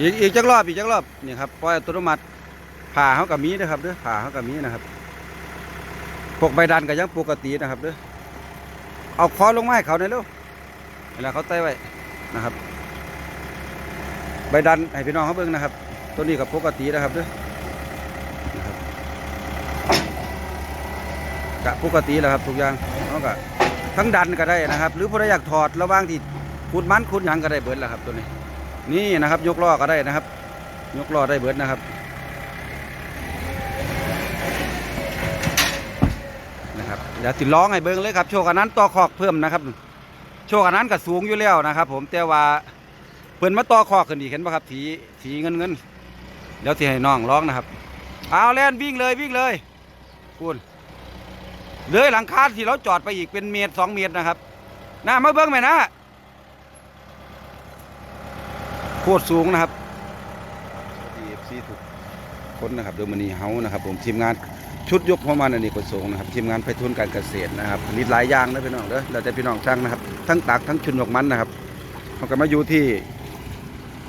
อีกอีกจักรอบอีกจักรอบนี่ครับปล่อยอัตโนมัติผ่าเขากับมีนะครับเด้อผ่าเขากับมีนะครับพวกใบดันก็ยังปกตินะครับเด้อเอาคอลงมาให้เขาหน่อยเร็วเวลาเขาไต่ไว้นะครับ ใบดันให้พี่น้องเขาเบิ่งนะครับ ตัวนี้กับปกตินะครับเด้อนะครับกะปกติแล้วครับทุกอย่างเขาก็ทั้งดันก็ได้นะครับ หรือผู้ใดอยากถอดระหว่างที่ขุดมันขุดหยังก็ได้เบิดแล้วครับตัวนี้ นี่นะครับยกล้อก็ได้นะครับ ยกล้อได้เบิดนะครับนะครับเดี๋ยวติดล้องให้เบิ้งเลยครับโชคอันนั้นต่อขอกเพิ่มนะครับ โชคอันนั้นก็สูงอยู่แล้วนะครับ ผมแต่ว่าเพิ่นมาต่อขอกขึ้นอีกเห็นปะครับถีถีเงินเงินเดี๋ยวที่ให้น้องร้องนะครับ เอาแล่นวิ่งเลยวิ่งเลยคุณเลยหลังคาที่เราจอดไปอีกเป็นเมตรสองเมตรนะครับน่ามาเบิ้งไหมนะ โคตรสูงนะครับดีเอฟซีทุกคนนะครับโดยมณีเฮานะครับ ผมทีมงานชุดยกพมันอันนี้ก็สูงนะครับทีมงานไปทุนการเกษตรนะครับผลิตหลายอย่างนะพี่น้องเด้อเราจะพี่น้องช่างนะครับ ทั้งตักทั้งชุนดอกมันนะครับเขาก็มาอยู่ที่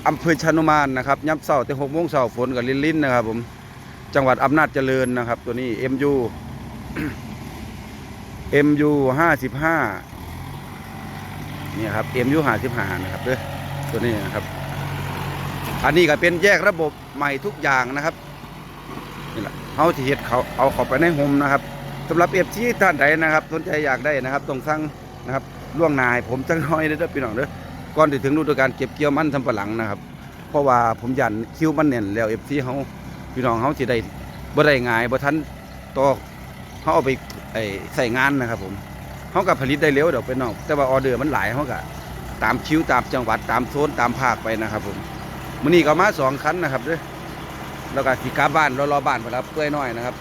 อำเภอชานุมานนะครับย้ำเสาแต่หกโมงเสาฝนกับลินลินนะครับ ผมจังหวัดอำนาจเจริญนะครับ ตัวนี้ MU MU ห้าสิบห้านี่ครับ MU ห้าสิบห้านะครับเด้อตัวนี้นะครับ อันนี้ก็เป็นแยกระบบใหม่ทุกอย่างนะครับนี่แหละเขาที่เห็ดเขาเอาเขาไปในโฮมนะครับสำหรับเอฟซีท่านใดนะครับสนใจอยากได้นะครับต้องสั่งนะครับล่วงนาให้ผมจังน้อยเด้อพี่น้องเด้อก่อนถึงฤดูกาลเก็บเกี่ยวมันทำปะหลังนะครับ เพราะว่าผมยันคิวมันแน่นแล้วเอฟซีเขาพี่น้องเขาสิได้บ่ได้ง่ายบ่ทันต่อเขาเอาไปไอ้ใส่งานนะครับผมเขาก็ผลิตได้เร็วเดี๋ยวเป็นนอก แต่ว่าออเดอร์มันหลายเขาก็ตามคิวตามจังหวัดตามโซนตามภาคไปนะครับผม มื่อนี้ก็มาสองคันนะครับด้วยแล้วก็สีกลับบ้านรอรอบ้านไปแล้วเปื่อยน้อยนะครับ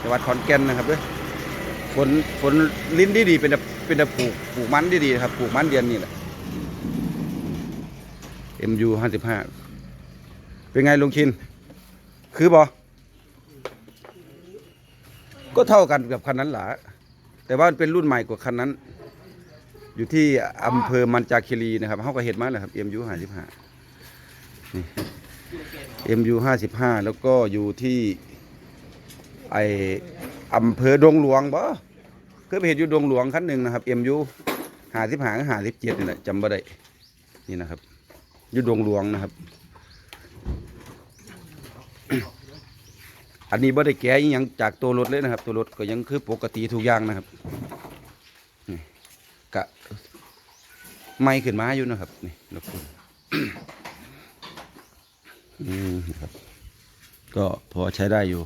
จังหวัดขอนแก่นนะครับด้วยฝนฝนลิ้นดีดีเป็นแต่เป็นแต่ปลูกปลูกมันดีดีครับปลูกมันเดือนนี้แหละ MU ห้าสิบห้าเป็นไงลุงชิน คือบอก็เท่ากันกับคันนั้นหละแต่ว่ามันเป็นรุ่นใหม่กว่าคันนั้น อยู่ที่อำเภอมันจาคีรีนะครับเขาก็เห็นมาแล้วครับ MU ห้าสิบห้า MU ห้าสิบห้าแล้วก็อยู่ที่ไออำเภอดงหลวงบ่เคยไปเห็นอยู่ดงหลวงคันหนึ่งนะครับ MU ห้าสิบห้าห้าสิบเจ็ดนี่แหละจำบ่ได้นี่นะครับอยู่ดงหลวงนะครับ อันนี้บ่ได้แก้ยังจากตัวรถเลยนะครับ ตัวรถก็ยังคือปกติทุกอย่างนะครับกะไม่ขึ้นมาอยู่นะครับนี่รถคุณ อืมครับ ก็พอใช้ได้อยู่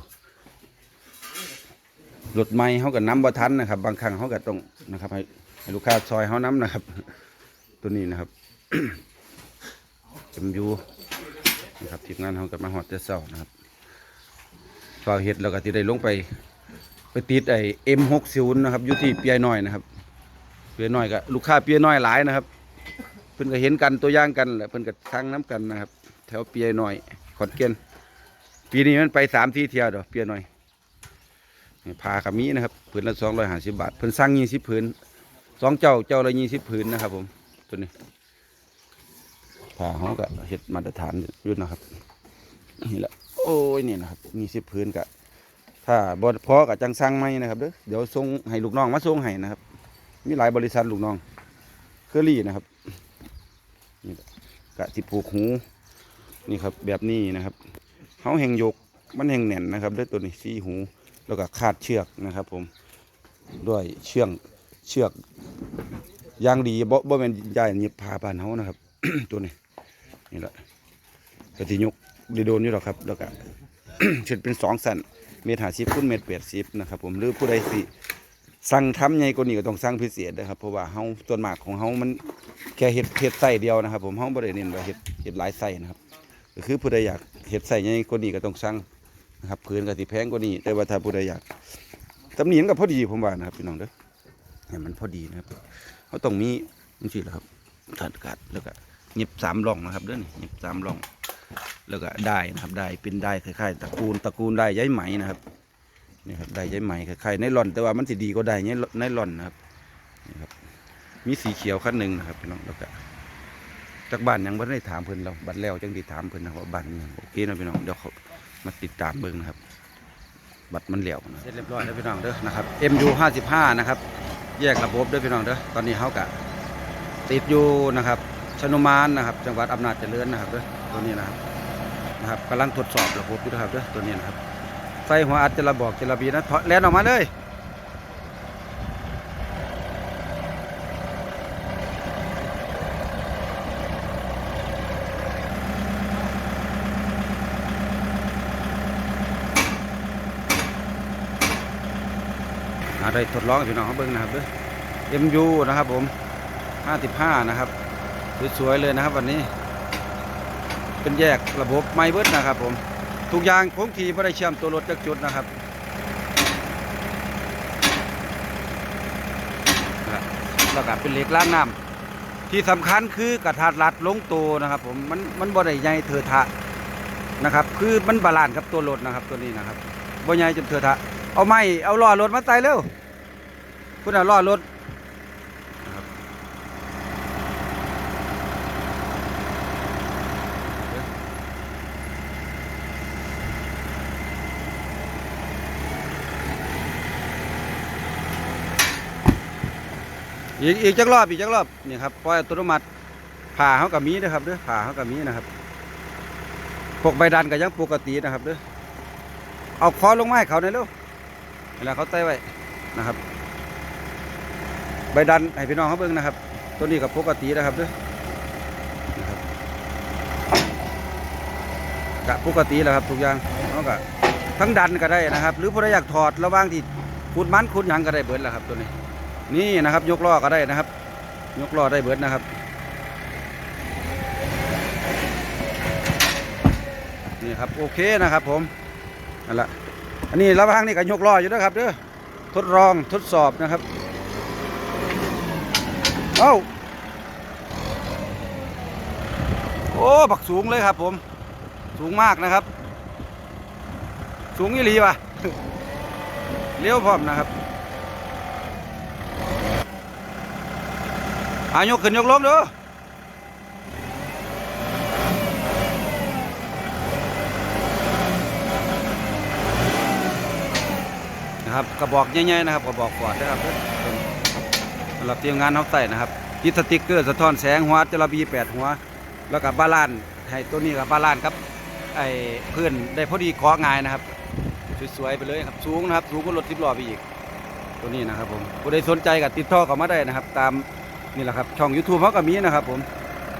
รถไม่เขากับน้ำบ่ทันนะครับ บางครั้งเขาก็ต้องนะครับให้ให้ลูกค้าซอยเขาน้ำนะครับ ตัวนี้นะครับเอ็มยูนะครับทีมงานเขากับมาหอดเตเศร้านะครับฝ่าเห็ดแล้วก็ที่ได้ลงไป ไปติดไอเอ็มหกศูนย์นะครับอยู่ที่เปียน้อยนะครับ เปียน้อยก็ลูกค้าเปียน้อยหลายนะครับ เพิ่นก็เห็นกันตัวอย่างกันแหละเพิ่นก็ทั้งน้ำกันนะครับ แถวเปียน้อยขอนเกนปีนี้มันไปสามที่เที่ยวดอกเปียน้อยพาขมีนะครับผืนละสองร้อยห้าสิบบาทเพิ่นสั่งยี่สิบผืนสองเจ้าเจ้าละยี่สิบผืนนะครับ ผมตัวนี้พาเขาก็เห็ดมาตรฐานยู่นนะครับนี่แหละโอ้ยนี่นะครับยี่สิบผืนกะถ้าบ่พอกับจังสั่งไหมนะครับเด้อเดี๋ยวส่งให้ลูกน้องมาส่งให้นะครับ มีหลายบริษัทลูกน้องเคอรี่นะครับนี่กะสิผูกหู นี่ครับแบบนี้นะครับเขาแห่งยกมันแห่งแน่นนะครับด้วยตัวนี้สีหูแล้วก็คาดเชือกนะครับ ผมด้วยเชือกเชือกยางดีบ่บ่แม่นใหญ่หยิบพาปานเฮานะครับ ตัวนี้นี่แหละกติยกดีโดนอยู่หรอกครับ แล้วก็เช็ดเป็นสองสันเมตรหาสิบคูณเมตรแปดสิบนะครับผมหรือผู้ใดสิสั่งทำใหญ่กว่านี้ก็ต้องสั่งพิเศษนะครับเพราะว่าเฮาส่วนมากของเฮามันแค่เห็ดเห็ดไส้เดียวนะครับ ผมเฮาบ่ได้เน้นว่าเห็ดเห็ดหลายไส้นะครับ ก็คือผู้ใดอยากเห็ดไส้ใหญ่กว่านี้ก็ต้องสั่งนะครับพื้นก็สิแพงกว่านี้ แต่ว่าถ้าผู้ใดอยากตำหนิมันก็พอดีผมว่านะครับพี่น้องเด้อให้มันพอดีนะครับเขาต้องมีจังซี่แหละครับถาดกัดแล้วก็หยิบสามร่องนะครับเด้อนี่หยิบสามร่อง แล้วก็ได้นะครับได้เป็นได้คล้ายๆตระกูลตระกูลได้ย้ายไหมนะครับนี่ครับได้ย้ายไหมคล้ายๆไนลอน แต่ว่ามันสิดีก็ได้ไนลอนนะครับนี่ครับมีสีเขียวขั้นหนึ่งนะครับพี่น้องแล้วก็ จากบ้านยังบ่ได้ถามเพิ่นเราบัดแล้วจังไดีถามเพิ่นนะว่าบ้านนี้โอเคนะพี่น้องเดี๋ยวเขามาติดตามเบิ่งนะครับ บัตรมันแล้วนะเสร็จเรียบร้อยแล้วพี่น้องเด้อนะครับ MU 55นะครับ แยกระบบเด้อพี่น้องเด้อตอนนี้เขากะติดอยู่นะครับชนุมานนะครับ จังหวัดอำนาจเจริญนะครับเด้อตัวนี้นะครับนะครับกำลังทดสอบระบบอยู่นะครับเด้อตัวนี้นะครับใส่หัวอัดจะระบอกจะระบีนะถอดแลนออกมาเลย ได้ทดลองพี่น้องเขาเบิ่งนะครับเด้อ MU นะครับผม55นะครับสวยๆเลยนะครับ วันนี้ เป็นแยกระบบไมเบิร์ดนะครับ ผมทุกอย่างคงทีไม่ได้เชื่อมตัวรถจากจุดนะครับนะครับแล้วก็เป็นเหล็กล้างน้ำที่สำคัญคือกระถาดรัดลงตัวนะครับ ผมมันมันบ่ได้ใหญ่เถอทะนะครับ คือมันบาลานซ์กับตัวรถนะครับ ตัวนี้นะครับบ่ใหญ่จนเถอทะเอาไม้เอาล้อรถมาใส่เร็ว คุณเอาล้อรถนะครับอีกอีกจักรอบอีกจักรอบนี่ครับปล่อยอัตโนมัติผ่าเขากับมีนะครับเด้อผ่าเขากับมีนะครับพวกใบดันก็ยังปกตินะครับเด้อเอาคอลงมาให้เขาหน่อยเร็วเวลาเขาใต้ไว้นะครับใบดันให้พี่น้องเขาเบิ่งนะครับ ตัวนี้กับปกตินะครับเด้วยนะครับกะปกติแหล้วครับทุกอย่างเขาก็ทั้งดันก็ได้นะครับ หรือผู้ใดอยากถอดระว่างที่ขุดมันขุดหยังก็ได้เบิดแหละครับตัวนี้ นี่นะครับ ยกล้อก็ได้นะครับ ยกล้อได้เบิดนะครับนี่ครับโอเคนะครับผมนั่นแหละอันนี้ระว่างนี่ก็ยกล้ออยู่นะครับเด้อทดลองทดสอบนะครับ เอ้า โอ้บักสูงเลยครับผม สูงมากนะครับ สูงยี่หลีว่ะเลี้ยวพร้อมนะครับอายกขึ้นยกลงด้อนะครับกระบอกใหญ่ๆนะครับกระบอกกอดนะครับำหรับทีมงานเขาใส่นะครับติดสติ๊กเกอร์สะท้อนแสงหัวจระบีแปดหัว แล้วกับบาลานให้ตัวนี้กับบาลานครับไอ้เพื่อนได้พอดีเกาะง่ายนะครับสวยๆไปเลยครับสูงนะครับสูงกว่ารถทิพล้อไปอีก ตัวนี้นะครับผมผู้ใดสนใจกับติดต่อเข้ามาได้นะครับ ตามนี่แหละครับช่อง YouTube เขาก็มีนะครับ ผม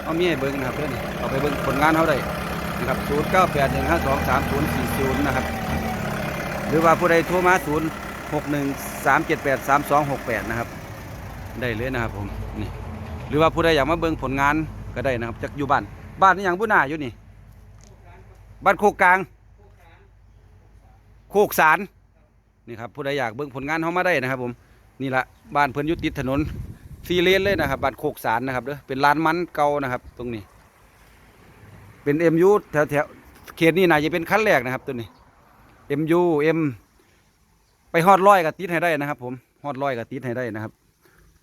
เขามีให้เบิ้งนะครับเพื่อนเอาไปเบิ้งผลงานเขาได้นะครับ0 9 8 1 5 2 3 0 4 0นะครับหรือว่าผู้ใดโทรมา0 6 1 3 7 8 3 2 6 8นะครับ ได้เลยนะครับผมนี่หรือว่าผู้ใดอยากมาเบิ่งผลงานก็ได้นะครับจากอยู่บ้านบ้านนี่อย่างผู้หน้าอยู่นี่บ้านโคกกลาง โคกสารนี่ครับผู้ใดอยากเบิ่งผลงานเขามาได้นะครับ ผมนี่ละบ้านเพิ่นยุติดถนนซีเลนเลยนะครับบ้านโคกสารนะครับเด้อเป็นร้านมันเก่านะครับ ตรงนี้ เป็นเอ็มยูแถวแถวเขตนี้น่าจะเป็นขั้นแรกนะครับ ตัวนี้ MU M ไปฮอดร้อยกับติดให้ได้นะครับ ผมฮอดร้อยกับติดให้ได้นะครับ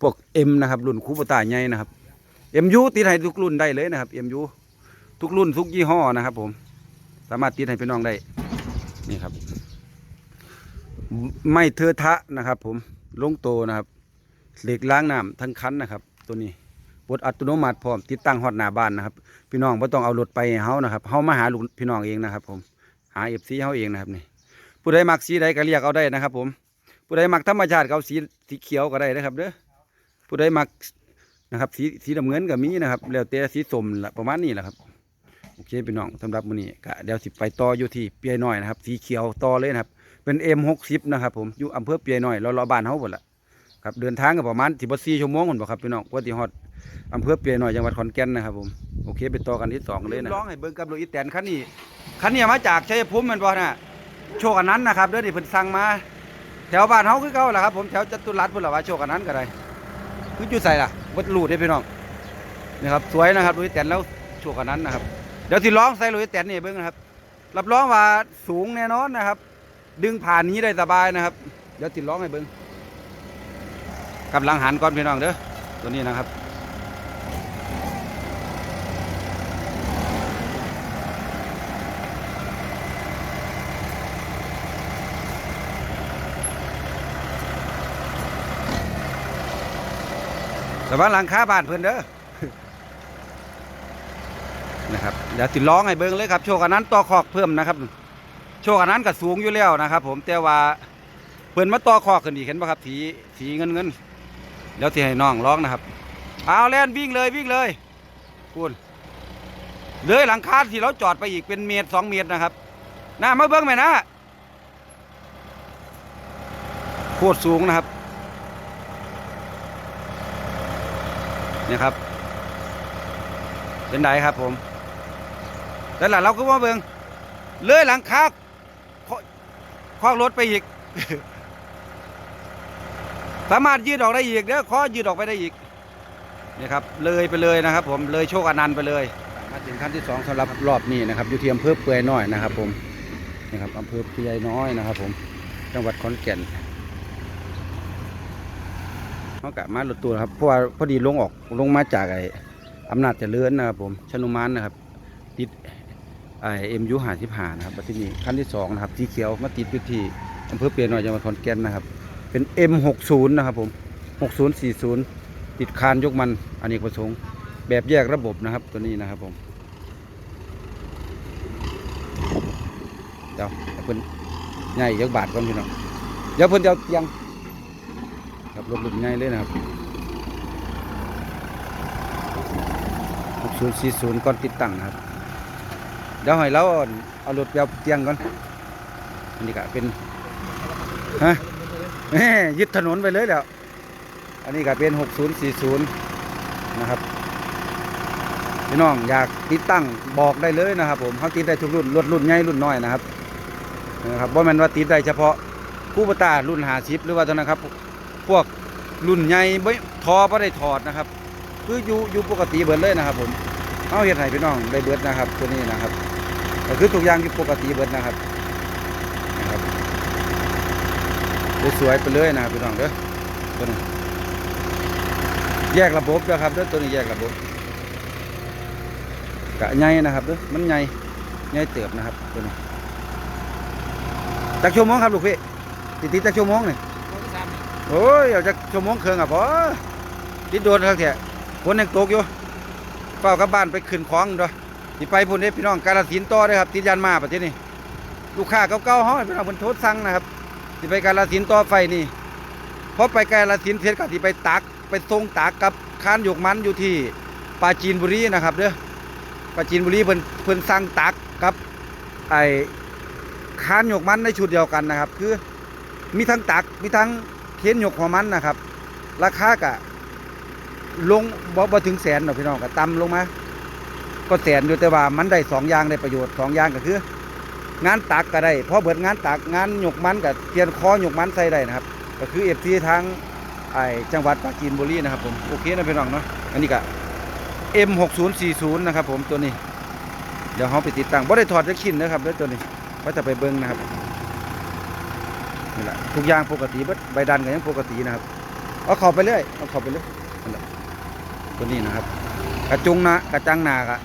พวก M นะครับ รุ่นคูปตาใหญ่นะครับ MU ติดให้ทุกรุ่นได้เลยนะครับ MU ทุกรุ่นทุกยี่ห้อนะครับ ผม สามารถติดให้พี่น้องได้ นี่ครับ ไม่เทอะทะนะครับ ผมลงโตนะครับเหล็กล้างน้ำทั้งคันนะครับ ตัวนี้ปลดอัตโนมัติพร้อมติดตั้งฮอดหน้าบ้านนะครับ พี่น้องไม่ต้องเอารถไปเฮานะครับเฮามาหาลูกพี่น้องเองนะครับ ผมหาเอฟซีเขาเองนะครับนี่ผู้ใดมักสีใดก็เรียกเอาได้นะครับ ผมผู้ใดมักธรรมชาติเอาสีสีเขียวก็ได้นะครับเด้อ ผู้ใดมักนะครับ สีสีดำเงินก็มีนะครับ แล้วแต่สีส้มละประมาณนี้แหละครับโอเคพี่น้องสำหรับมื้อนี้ก็เดี๋ยวสิไปต่ออยู่ที่เปียน้อยนะครับ สีเขียวต่อเลยนะครับ เป็น M60 นะครับ ผมอยู่อำเภอเปียน้อยรอบ้านเฮาหมดละครับเดินทางก็ประมาณ14ชั่วโมงพุ่นบ่ครับพี่น้องกว่าที่ฮอดอำเภอเปียน้อยจังหวัดขอนแก่นนะครับผมโอเคไปต่อกันที่สองเลยนะร้องให้เบิ่งกับรอีแตนคันนี้คันนี้มาจากชัยภูมิมันบ่นะโชคอันนั้นนะครับเด้อนี่เพิ่นสั่งมา แถวบ้านเฮาคือเก่าล่ะครับ ผมแถวจตุรัสพุ่นล่ะว่าโชคอันนั้นก็ได้ คืออยู่ใส่ล่ะวัดรูดได้พี่น้องนี่ครับสวยนะครับลุยแตนแล้วชั่วกว่านั้นนะครับ เดี๋ยวสิร้องใส่ลุยแตนนี่เบิ้งนะครับรับรองว่าสูงแน่นอนนะครับ ดึงผ่านนี้ได้สบายนะครับ เดี๋ยวสิร้องให้เบิ้งกำลังหันก่อนพี่น้องเด้อตัวนี้นะครับ แต่ว่าหลังคาบ้านเพิ่นเด้อนะครับเดี๋ยวติดร้องให้เบิ่งเลยครับโชคอันนั้นต่อขอกเพิ่มนะครับ โชคอันนั้นก็สูงอยู่แล้วนะครับ ผมแต่ว่าเพิ่นมาต่อขอกขึ้นอีกเห็นป่ะครับสีสีเงินเงินเดี๋ยวที่ให้น้องร้องนะครับ เอาแล่นวิ่งเลยวิ่งเลยคุณเลยหลังคาที่เราจอดไปอีกเป็นเมตรสองเมตรนะครับน้ามาเบิ้งไหมนะโคตรสูงนะครับ นี่ยครับ เป็นไดครับผมแต่หลังเราก็มาเบิ้งเลื่อยหลังคาคคอกรถไปอีก สามารถยืดออกได้อีกเด้อขอยืดออกไปได้อีกนี่ครับ เลยไปเลยนะครับ ผมเลยโชคอนันต์ไปเลย มาถึงขั้นที่สองสำหรับรอบนี้นะครับอยู่ที่อำเภอเปื่อยน้อยนะครับ ผมนี่ครับอำเภอเปื่อยน้อยนะครับ ผมจังหวัดขอนแก่น เขากะมารถตู้นะครับเพราะว่าพอดีลงออกลงมาจากไอ้อำนาจเจริญนะครับผมชนุมานนะครับ ติดไอเอ็มยูหาสิบหานะครับที่นี้ขั้นที่สองนะครับสีเขียวมาติดอยู่ที่อำเภอเปียน้อยจังหวัดขอนแก่นนะครับ เป็น M60 นะครับผม6040 ติดคานยกมันอันนี้ประสงค์แบบแยกระบบนะครับตัวนี้นะครับผมเดี๋ยวเพิ่นใหญ่ยักบาทก่อนพี่น้องเดี๋ยวเพิ่นเอาเตียง รับรถรุ่นใหญ่เลยนะครับ6040ก่อนติดตั้งครับ เดี๋ยวให้เราเอารถไปเอาเตียงก่อนอันนี้ก็เป็นฮะแหม่ยึดถนนไปเลยแล้ว อันนี้ก็เป็น6040นะครับพี่น้องอยากติดตั้งบอกได้เลยนะครับ ผมเขาติดได้ทุกรุ่นรถรุ่นใหญ่รุ่นน้อยนะครับนะครับว่ามันว่าติดได้เฉพาะคู่ปตารุ่นหาชิปหรือว่าเท่านั้นครับ พวก รุ่นใหญ่ไม่ทอไม่ได้ถอดนะครับ คืออยู่อยู่ปกติเบิดเลยนะครับ ผมเอาเห็ดให้พี่น้องได้เบิดนะครับ ตัวนี้นะครับก็คือทุกอย่างอยู่ปกติเบิดนะครับนะครับสวยไปเลยนะครับพี่น้องเด้อตัวนี้แยกระบบเด้อครับเด้อตัวนี้แยกระบบกะใหญ่นะครับเด้อมันใหญ่ใหญ่เติบนะครับตัวนี้จักชั่วโมงครับลูกพี่ติดติดจักชั่วโมงนี่ โอ้ยเอาจักชั่วโมงครึ่องอะพอติดโดนครับแท้ฝนยังตกอยู่เฝ้ากลับบ้านไปขึ้นของเด้อสิไปพุ่นเด้พี่น้องกาฬสินต่อเด้อครับติดยันมาประเทศนี้ลูกค้าเก่าๆเฮาห้พี่น้องเพิ่นโทษสั่งนะครับสิไปกาลสินต่อไฟนี่พอไปกาลสินเสร็จก็สิไปตักไปทรงตักกับคานหยกมันอยู่ที่ปาจีนบุรีนะครับเด้อปาจีนบุรีเพิ่นเพิ่นสั่งตักกับไอ้คานหยกมันในชุดเดียวกันนะครับ คือมีทั้งตักมีทั้ง เขียนหยกหัวมันนะครับ ราคากะลงบ่บ่ถึงแสนหรอกพี่น้องก็ต่ำลงมา ก็แสนอยู่แต่ว่ามันได้สองอย่างได้ประโยชน์สองอย่างก็คือ งานตักก็ได้พอเบิดงานตักงานหยกมันกับเทียนคอหยกมันใส่ได้นะครับ ก็คือเอฟซีทางไอจังหวัดปราจีนบุรีนะครับผมโอเคนะพี่น้องเนาะอันนี้ก็ M6040 นะครับผมตัวนี้ เดี๋ยวเขาไปติดตั้งบ่ได้ถอดจักชิ้นนะครับเด้อตัวนี้ว่าจะไปเบิ้งนะครับ นี่แหละทุกอย่างปกติเบิดใบดันก็ยังปกตินะครับเอาเข้าไปเรื่อยเอาเข้าไปเรื่อยนั่นแหละตัวนี้นะครับ กระจุงนะกระจังนากะ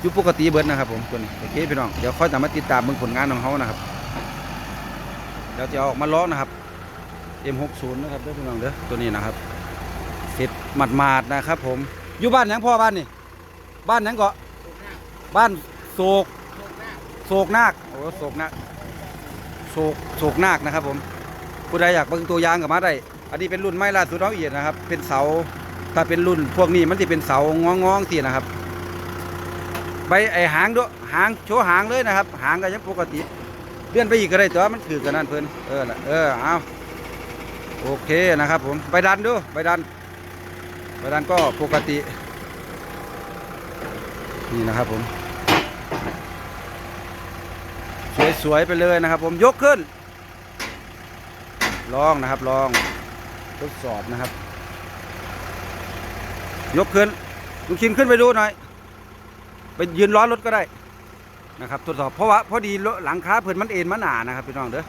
อยู่ปกติเบิดนะครับ ผมตัวนี้โอเคพี่น้องเดี๋ยวค่อยตามมาติดตามเบิ่งผลงานของเขานะครับเดี๋ยวจะออกมาล้อนะครับ M60 นะครับเด้อพี่น้องเด้อตัวนี้นะครับเสร็จหมาดๆนะครับ ผมอยู่บ้านยังพ่อบ้านนี่บ้านยังเกาะบ้านโศกโศกนาคโอ้โศกนาค โศกโศกนาคนะครับผมผู้ใดอยากเบิ่งตัวยางกับมาได้ อันนี้เป็นรุ่นไม้ล่าสุดน้องเอียดนะครับ เป็นเสาถ้าเป็นรุ่นพวกนี้มันจะเป็นเสางองๆสินะครับใบไอหางด้วยหางโชว์หางเลยนะครับ หางก็ยังปกติเลื่อนไปอีกก็ได้แต่ว่ามันถือกันนั่นเพิ่นเออละเออเอาโอเคนะครับผมใบดันดูใบดันใบดันก็ปกติ นี่นะครับผม สวยๆไปเลยนะครับ ผมยกขึ้น ลองนะครับลองทดสอบนะครับ ยกขึ้นลุงชินขึ้นไปดูหน่อยไปยืนล้อรถก็ได้นะครับทดสอบเพราะว่าพอดีรถหลังคาเพิ่นมันเอ็นมาหนานะครับพี่น้องเด้อ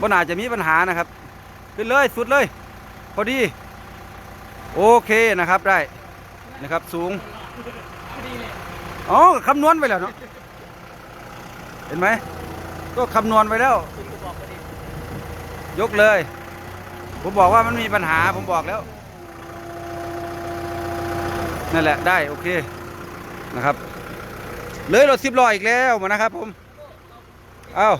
บ่น่าจะมีปัญหานะครับ ขึ้นเลยสุดเลย พอดี โอเคนะครับได้นะครับสูงอ๋อคำนวณไปแล้วเนาะ เห็นไหม ก็คำนวณไปแล้วยกเลย ผมบอกว่ามันมีปัญหาผมบอกแล้ว นั่นแหละได้โอเคนะครับ เลยรถสิบล้ออีกแล้วมานะครับผม เอา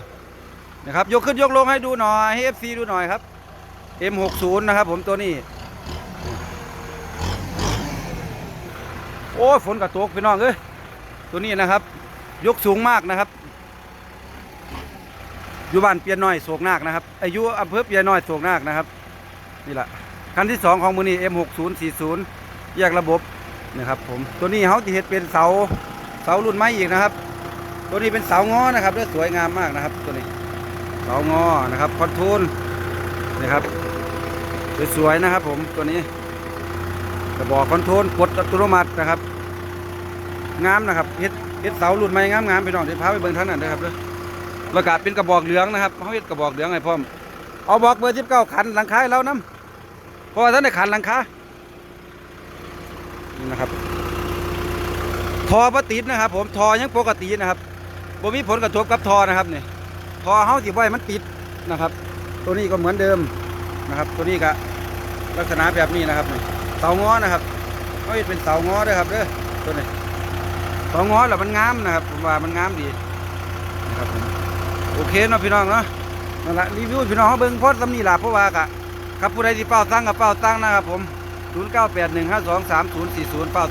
นะครับ ยกขึ้นยกลงให้ดูหน่อยให้ FC ดูหน่อยครับ M60 นะครับผมตัวนี้ โอ้ยฝนกระตกพี่น้องเอ้ยตัวนี้นะครับ ยกสูงมากนะครับ อยู่บ้านเปียน้อยโศกนาคนะครับอายุอำเภอเปียน้อยโศกนาคนะครับนี่แหละคันที่สองของมือนี้ M6040 แยกระบบนะครับผมตัวนี้เขาจะเห็ดเป็นเสาเสารุ่นไม้อีกนะครับ ตัวนี้เป็นเสางอนะครับเลือสวยงามมากนะครับ ตัวนี้เสางอนะครับคอนโทรลนะครับสวยๆนะครับ ผมตัวนี้กระบอกคอนโทรลกดอัตโนมัตินะครับงามนะครับเฮ็ดเฮ็ดเสารุ่นใหม่งามๆพี่น้องเดี๋ยวพาไปเบิ่งท่านนั่นนะครับเด้อ ประกาศเป็นกระบอกเหลืองนะครับเขาเฮ็ดกระบอกเหลืองให้พร้อมเอาบอกเบอร์19ขันหลังคาให้เรานํเพราะว่าท่านได้ขันหลังคานี่นะครับ ทอบ่ติดนะครับ ผมทอยังปกตินะครับบ่มีผลกระทบกับทอนะครับเนี่ยทอเฮาสิบ่ให้มันติดนะครับ ตัวนี้ก็เหมือนเดิมนะครับ ตัวนี้ก็ลักษณะแบบนี้นะครับนี่เสางอนะครับเขาเฮ็ดเป็นเสาง้อเด้อครับเด้อตัวนี้เสองง้อแล้วมันงามนะครับผมว่ามันงามดีนะครับผม โอเคเนาะพี่น้องเนาะนั่นแหละรีวิวพี่น้องเขาเบิ่งโพอดสำนีหล่ะเพราะว่ากะครับผู้ใดที่เป้าตั้งกับเป้าตั้งนะครับผม0 9 8 1 5 2 3 0 4 0เป้า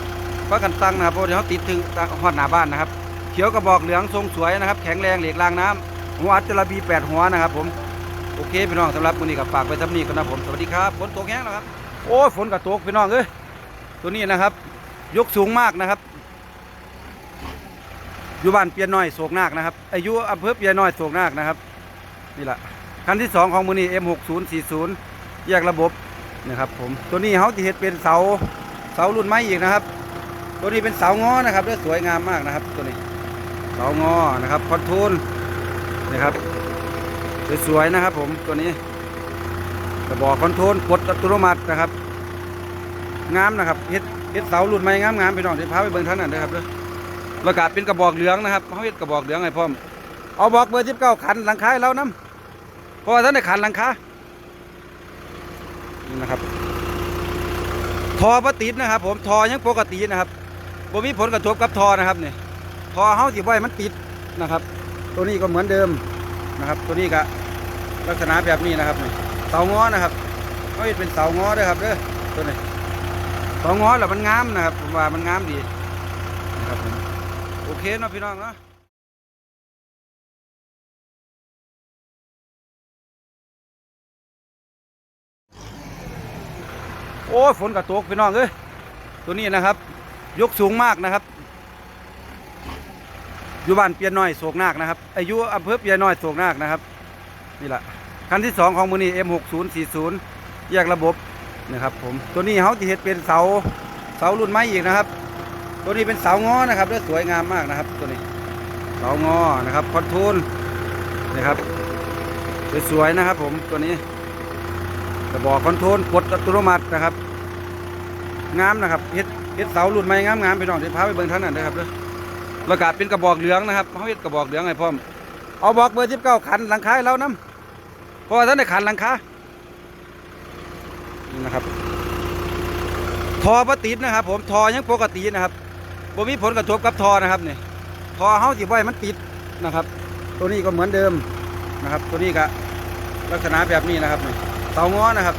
ป้ากันตั้งนะครับเพราะเดี๋ยวเขาติดถึงฮอดหน้าบ้านนะครับ เขียวกระบอกเหลืองทรงสวยนะครับ แข็งแรงเหล็กรางน้ำหัวอัจจระบีแปดหัวนะครับผมโอเคพี่น้องสำหรับมื้อนี้กับฝากไปสำนีกันนะผมสวัสดีครับฝนตกแห้งแล้วครับโอ้ฝนก็ตกพี่น้องเอ้ยตัวนี้นะครับ ยกสูงมากนะครับ อยู่บ้านเปียน้อยโศกนาคนะครับอายุอำเภอเปียน้อยโศกนาคนะครับนี่แหละคันที่สองของมือนี้ M6040 แยกระบบนะครับผมตัวนี้เขาจะเห็ดเป็นเสาเสารุ่นไม้อีกนะครับ ตัวนี้เป็นเสางอนะครับเลือสวยงามมากนะครับ ตัวนี้เสางอนะครับคอนโทรลนะครับสวยๆนะครับ ผมตัวนี้กระบอกคอนโทรลกดอัตโนมัตินะครับงามนะครับเฮ็ดเฮ็ดเสารุ่นไม้งามๆพี่น้องเดี๋ยวพาไปเบิ่งท่านนั่นนะครับเด้อ ประกาศเป็นกระบอกเหลืองนะครับเขาเฮ็ดกระบอกเหลืองให้พร้อมเอาบอกเบอร์สิบเก้าขันหลังคาให้เรานํเพราะว่าท่านได้ขันหลังคานี่นะครับทอปติดนะครับ ผมทอยังปกตินะครับบ่มีผลกระทบกับทอนะครับเนี่ยทอเฮาสิบ่ให้มันติดนะครับ ตัวนี้ก็เหมือนเดิมนะครับ ตัวนี้ก็ลักษณะแบบนี้นะครับนี่เสางอนะครับเขาเฮ็ดเป็นเสาง้อด้อครับเด้อตัวนี้เสาง้อแล้วมันงามนะครับผมว่ามันงามดีนะครับผม เคเนาะพี่น้องเนาะโอ้ฝนกระตกพี่น้องเอ้ยตัวนี้นะครับ ยกสูงมากนะครับ อยู่บ้านเปียน้อยโศกนาคนะครับ อายุอำเภอเปียน้อยโศกนาคนะครับ นี่แหละคันที่สองของมือนี้ M6040 แยกระบบนะครับผมตัวนี้เขาจะเห็ดเป็นเสาเสารุ่นไม้อีกนะครับ ตัวนี้เป็นเสางอนะครับเลือสวยงามมากนะครับ ตัวนี้เสางอนะครับคอนโทรลนะครับสวยๆนะครับ ผมตัวนี้กระบอกคอนโทรลกดอัตโนมัตินะครับงามนะครับเฮ็ดเฮ็ดเสารุ่นใหม่งามๆพี่น้องเดี๋ยวพาไปเบิ่งท่านนั่นนะครับเด้อประกาศเป็นกระบอกเหลืองนะครับเขาเฮ็ดกระบอกเหลืองให้พร้อมเอาบอกเบอร์สิบเก้าขันหลังคาให้เรานํเพราะว่าท่านได้ขันหลังคานี่นะครับ ทอปติดนะครับ ผมทอยังปกตินะครับ บ่มีผลกระทบกับทอนะครับนี่ทอเฮาสิบ่ให้มันติดนะครับ ตัวนี้ก็เหมือนเดิมนะครับ ตัวนี้ก็ลักษณะแบบนี้นะครับนี่เสางอนะครับ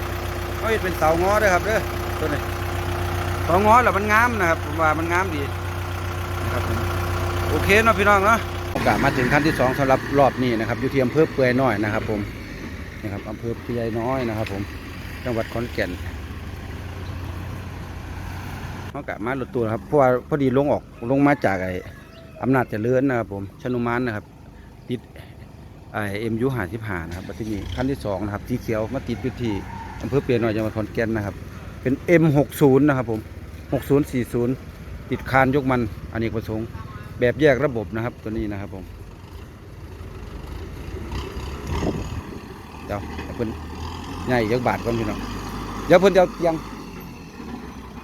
เขาเฮ็ดเป็นเสางอด้อครับเด้อตัวนี้เสางอแล้วมันงามนะครับผมว่ามันงามดีนะครับโอเคเนาะพี่น้องเนาะโอกาสมาถึงขั้นที่สองสำหรับรอบนี้นะครับอยู่ที่อำเภอเปื่อยน้อยนะครับ ผมนี่ครับอำเภอเปื่อยน้อยนะครับ ผมจังหวัดขอนแก่น เขากะมารถตู้ครับเพราะว่าพอดีลงออกลงมาจากไอ้อำนาจเจริญนะครับผมชนุมานนะครับ ติดไอเอ็มยูหาสิบหานะครับบัดที่นี้ขั้นที่สองนะครับสีเขียวมาติดอยู่ที่อำเภอเปียหน่อยจังหวัดขอนแก่นนะครับ เป็น M60 นะครับผม6040 ติดคานยกมันอันนี้ประสงค์แบบแยกระบบนะครับตัวนี้นะครับผมเดี๋ยวเพิ่นใหญ่ยักบาทก่อนพี่น้องเดี๋ยวเพิ่นเอาเตียง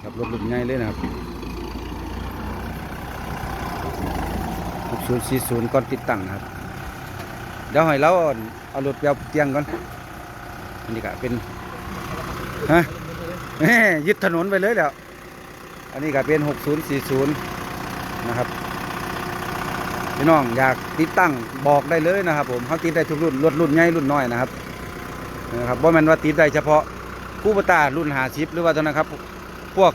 ครับรถรุ่นใหญ่เลยนะครับ6040ก่อนติดตั้งนะครับเดี๋ยวให้เราเอารถไปเอาเตียงก่อนอันนี้ก็เป็นฮะยึดถนนไปเลยแล้ว อันนี้ก็เป็น6040นะครับพี่น้องอยากติดตั้งบอกได้เลยนะครับ ผมเขาติดได้ทุกรุ่นรถรุ่นใหญ่รุ่นน้อยนะครับนะครับว่ามันว่าติดได้เฉพาะคู่ปตารุ่นหาชิปหรือว่าเท่านั้นครับ พวก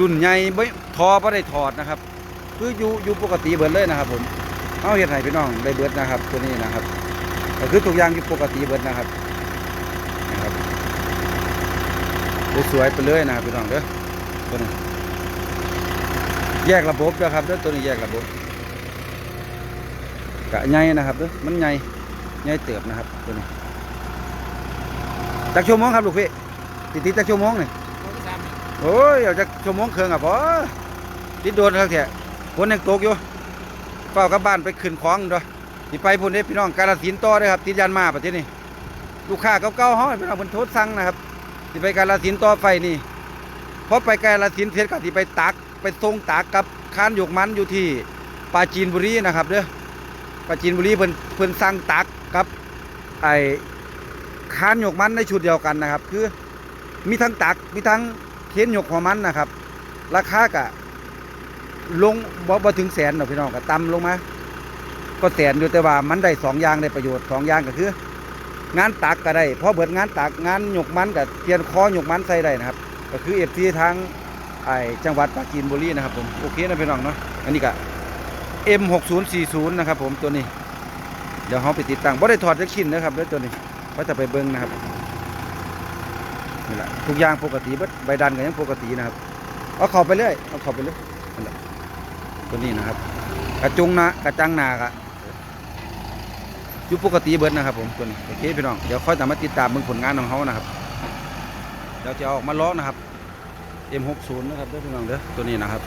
รุ่นใหญ่ไม่ทอไม่ได้ถอดนะครับ คืออยู่อยู่ปกติเบิดเลยนะครับ ผมเอาเห็ดให้พี่น้องได้เบิดนะครับ ตัวนี้นะครับก็คือทุกอย่างอยู่ปกติเบิดนะครับนะครับสวยๆไปเลยนะครับพี่น้องเด้อตัวนี้แยกระบบนะครับเด้อตัวนี้แยกระบบกะใหญ่นะครับเด้อมันใหญ่ใหญ่เติบนะครับตัวนี้จักชั่วโมงครับลูกพี่ติดติดจักชั่วโมงนี่ โอ้ยเอาจักชั่วโมงครึ่งอะพอติดโดนครับแท้ฝนยังตกอยู่เฝ้ากับบ้านไปขึ้นของด้วยสิไปพุ่นเด้พี่น้องกาลสินต่อเลยครับติดยันมาประเทศนี้ลูกค้าเก่าๆเฮาห้พี่น้องเพิ่นโทษสั่งนะครับสิไปกาลสินต่อไฟนี่พอไปกาลสินเสร็จก็สิไปตักไปส่งตักกับคานหยกมันอยู่ที่ปาจีนบุรีนะครับเด้อปาจีนบุรีเพิ่นเพิ่นสั่งตักกับไอ้คานหยกมันในชุดเดียวกันนะครับ คือมีทั้งตักมีทั้ง เขียนหยกหัวมันนะครับ ราคากะลงบ่บถึงแสนหรอกพี่น้องก็ต่ำลงมา ก็แสนอยู่แต่ว่ามันได้สองอย่างได้ประโยชน์สองอย่างก็คือ งานตักก็ได้พอเบิดงานตักงานหยกมันกับเทียนคอหยกมันใส่ได้นะครับ ก็คือเอฟซีทางไอจังหวัดปราจีนบุรีนะครับผมโอเคนะพี่น้องเนาะอันนี้ก็ M6040 นะครับผมตัวนี้ เดี๋ยวเขาไปติดตั้งบ่ได้ถอดจักชิ้นนะครับดี๋ยวตัวนี้ว่าจะไปเบิ้งนะครับ นี่แหละทุกอย่างปกติเบิดใบดันก็ยังปกตินะครับเอาเข้าไปเรื่อยเอาเข้าไปเรื่อยนั่นแหละตัวนี้นะครับ กระจุงนะกระจังนากะอยู่ปกติเบิดนะครับ ผมตัวนี้โอเคพี่น้องเดี๋ยวค่อยตามมาติดตามเบิ่งผลงานของเขานะครับเดี๋ยวจะออกมาล้อนะครับ M60 นะครับเด้อพี่น้องเด้อตัวนี้นะครับ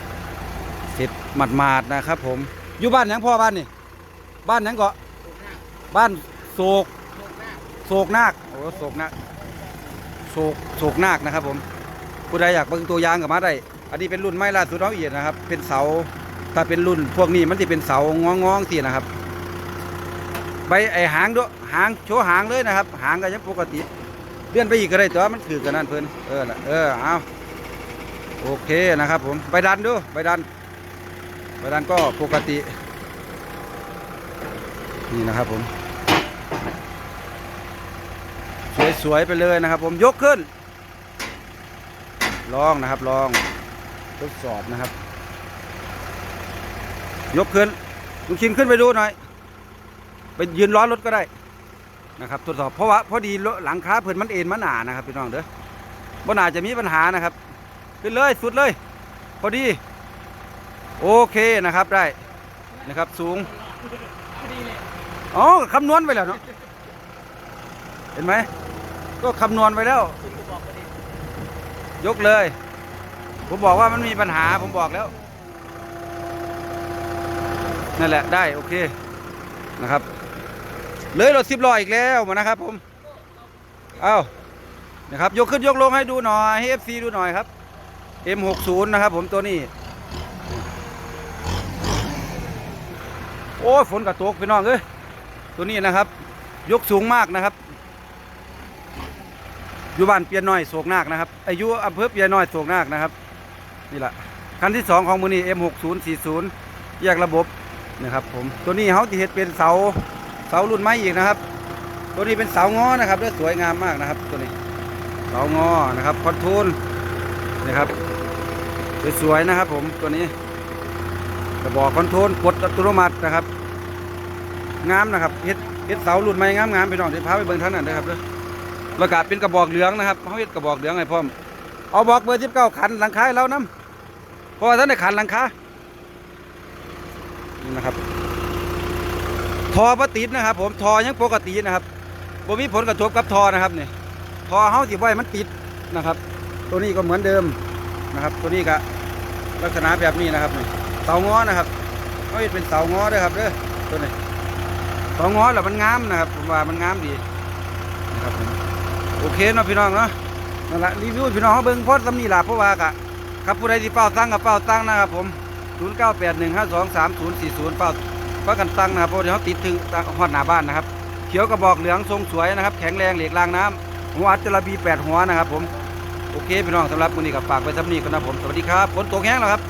เสร็จหมาดๆนะครับ ผมอยู่บ้านยังพ่อบ้านนี่บ้านยังเกาะบ้านโศกโศกนาคโอ้โศกนาค กโศกนาคนะครับ ผมผู้ใดอยากเบิ่งตัวอย่างกับมาได้ อันนี้เป็นรุ่นไม้ล่าสุดน้องเอียดนะครับ เป็นเสา ถ้าเป็นรุ่นพวกนี้มันจะเป็นเสางองงๆสินะครับ ใบไอหางด้วยหางโชว์หางเลยนะครับ หางก็ยังปกติเลื่อนไปอีกก็ได้แต่ว่ามันถือกันนั่นเพิ่นเออละเออเอาโอเคนะครับ ผมใบดันดูใบดันใบดันก็ปกติ นี่นะครับผม สวยๆไปเลยนะครับ ผมยกขึ้น ลองนะครับลองทดสอบนะครับ ยกขึ้นลุงชินขึ้นไปดูหน่อยไปยืนล้อรถก็ได้นะครับทดสอบเพราะว่าพอดีหลังคาเพิ่นมันเอ็นมันหนานะครับพี่น้องเด้อบ่น่าจะมีปัญหานะครับ ขึ้นเลยสุดเลย พอดี โอเคนะครับได้นะครับสูงอ๋อคำนวณไปแล้วเนาะเห็นไหม ก็คำนวณไปแล้ว ยกเลย ผมบอกว่ามันมีปัญหาผมบอกแล้ว นั่นแหละได้โอเคนะครับ เลยรถสิบล้ออีกแล้วมานะครับ ผมเอานะครับยกขึ้นยกลงให้ดูหน่อยให้ FC ดูหน่อยครับ M60 นะครับ ผมตัวนี้ โอ้ยฝนกระตกพี่น้องเอ้ยตัวนี้นะครับ ยกสูงมากนะครับ อยู่บ้านเปียน้อยโศกนาคนะครับอายุอำเภอเปียน้อยโศกนาคนะครับนี่แหละคันที่สองของมือนี้ M6040 แยกระบบนะครับผมตัวนี้เขาที่เห็ดเป็นเสาเสารุ่นไม้อีกนะครับ ตัวนี้เป็นเสางอนะครับและสวยงามมากนะครับ ตัวนี้เสางอนะครับคอนโทรลนะครับสวยๆนะครับ ผมตัวนี้กระบอกคอนโทรลกดอัตโนมัตินะครับงามนะครับเฮ็ดเฮ็ดเสารุ่นไม้งามๆไปน้องเดี๋ยวพาไปเบิ่งท่านนั้นนะครับเด้อ แล้วก็เป็นกระบอกเหลืองนะครับเขาเฮ็ดกระบอกเหลืองให้พร้อมเอาบอกเบอร์สิบเก้าขันหลังคาให้เรานํเพราะว่าท่านได้ขันหลังคานี่นะครับทอปติดนะครับ ผมทอยังปกตินะครับบ่มีผลกระทบกับทอนะครับเนี่ยทอเฮาสิบ่ให้มันติดนะครับ ตัวนี้ก็เหมือนเดิมนะครับ ตัวนี้ก็ลักษณะแบบนี้นะครับนี่เสาง้อนะครับเขาเฮ็ดเป็นเสาง้อด้อครับเด้อตัวนี้เสาง้อแล้วมันงามนะครับผมว่ามันงามดีนะครับผม โอเคเนาะพี่น้องเนาะนั่นแหละรีวิวพี่น้องเขาเบิ่งพอสำนีหล่ะเพราะว่ากะครับผู้ใดที่เป้าตั้งกับเป้าตั้งนะครับผม0981523040เป้าประกันตั้งนะครับเพราะเดี๋ยวเขาติดถึงหอดหน้าบ้านนะครับ เขียวกระบอกเหลืองทรงสวยนะครับ แข็งแรงเหล็กรางน้ำหัวอัจจระบีแปดหัวนะครับผมโอเคพี่น้องสำหรับมื้อนี้ก็ฝากไว้สำนีกันนะผมสวัสดีครับฝนตกแห้งแล้วครับ